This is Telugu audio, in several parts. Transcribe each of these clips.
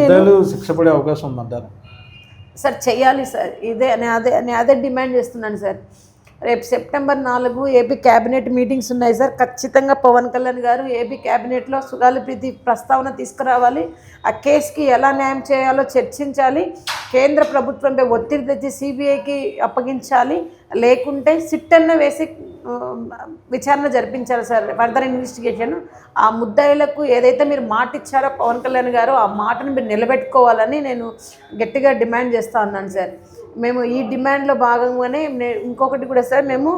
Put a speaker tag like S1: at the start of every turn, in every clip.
S1: పెద్దలు శిక్ష పడే అవకాశం ఉందంటారు
S2: సార్ చేయాలి సార్. ఇదే నేను అదే నేను అదే డిమాండ్ చేస్తున్నాను సార్. రేపు సెప్టెంబర్ నాలుగు ఏపీ క్యాబినెట్ మీటింగ్స్ ఉన్నాయి సార్. ఖచ్చితంగా పవన్ కళ్యాణ్ గారు ఏపీ క్యాబినెట్లో సుగాలి ప్రీతి ప్రస్తావన తీసుకురావాలి. ఆ కేసుకి ఎలా న్యాయం చేయాలో చర్చించాలి. కేంద్ర ప్రభుత్వంపై ఒత్తిడి తెచ్చి సిబిఐకి అప్పగించాలి. లేకుంటే సిట్ అన్న వేసి విచారణ జరిపించారు సార్. ఫర్దర్ ఇన్వెస్టిగేషన్ ఆ ముద్దాయిలకు ఏదైతే మీరు మాట ఇచ్చారో పవన్ కళ్యాణ్ గారు ఆ మాటను మీరు నిలబెట్టుకోవాలని నేను గట్టిగా డిమాండ్ చేస్తా ఉన్నాను సార్. మేము ఈ డిమాండ్లో భాగంగానే ఇంకొకటి కూడా సార్ మేము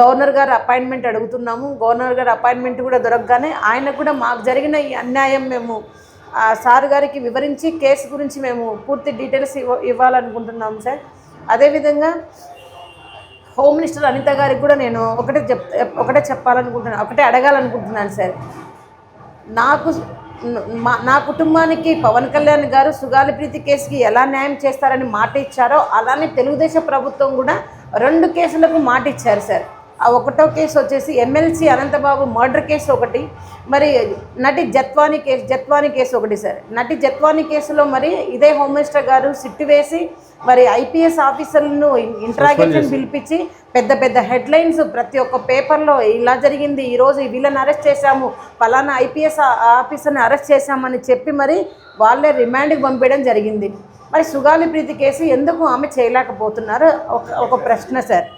S2: గవర్నర్ గారు అపాయింట్మెంట్ అడుగుతున్నాము. గవర్నర్ గారు అపాయింట్మెంట్ కూడా దొరకగానే ఆయన కూడా మాకు జరిగిన ఈ అన్యాయం మేము ఆ సార్ గారికి వివరించి కేసు గురించి మేము పూర్తి డీటెయిల్స్ ఇవ్వ ఇవ్వాలనుకుంటున్నాము సార్. అదేవిధంగా హోమ్ మినిస్టర్ అనిత గారికి కూడా నేను ఒకటే చెప్ ఒకటే చెప్పాలనుకుంటున్నాను ఒకటే అడగాలనుకుంటున్నాను సార్. నాకు మా నా కుటుంబానికి పవన్ కళ్యాణ్ గారు సుగాలి ప్రీతి కేసుకి ఎలా న్యాయం చేస్తారని మాట ఇచ్చారో అలానే తెలుగుదేశం ప్రభుత్వం కూడా రెండు కేసులకు మాట ఇచ్చారు సార్. ఒకటో కేసు వచ్చేసి ఎమ్మెల్సీ అనంతబాబు మర్డర్ కేసు ఒకటి మరి నటి జత్వాని కేసు జత్వాని కేసు ఒకటి సార్. నటి జత్వాని కేసులో మరి ఇదే హోమ్ మినిస్టర్ గారు సిట్టు వేసి మరి ఐపీఎస్ ఆఫీసర్లను ఇంట్రాగేషన్ పిలిపించి పెద్ద పెద్ద హెడ్లైన్స్ ప్రతి ఒక్క పేపర్లో ఇలా జరిగింది ఈరోజు వీళ్ళని అరెస్ట్ చేశాము పలానా ఐపీఎస్ ఆఫీసర్ని అరెస్ట్ చేశామని చెప్పి మరి వాళ్ళే రిమాండ్కి పంపించడం జరిగింది. మరి సుగాలి ప్రీతి కేసు ఎందుకు ఆమె చేయలేకపోతున్నారు? ఒక ఒక ప్రశ్న సార్.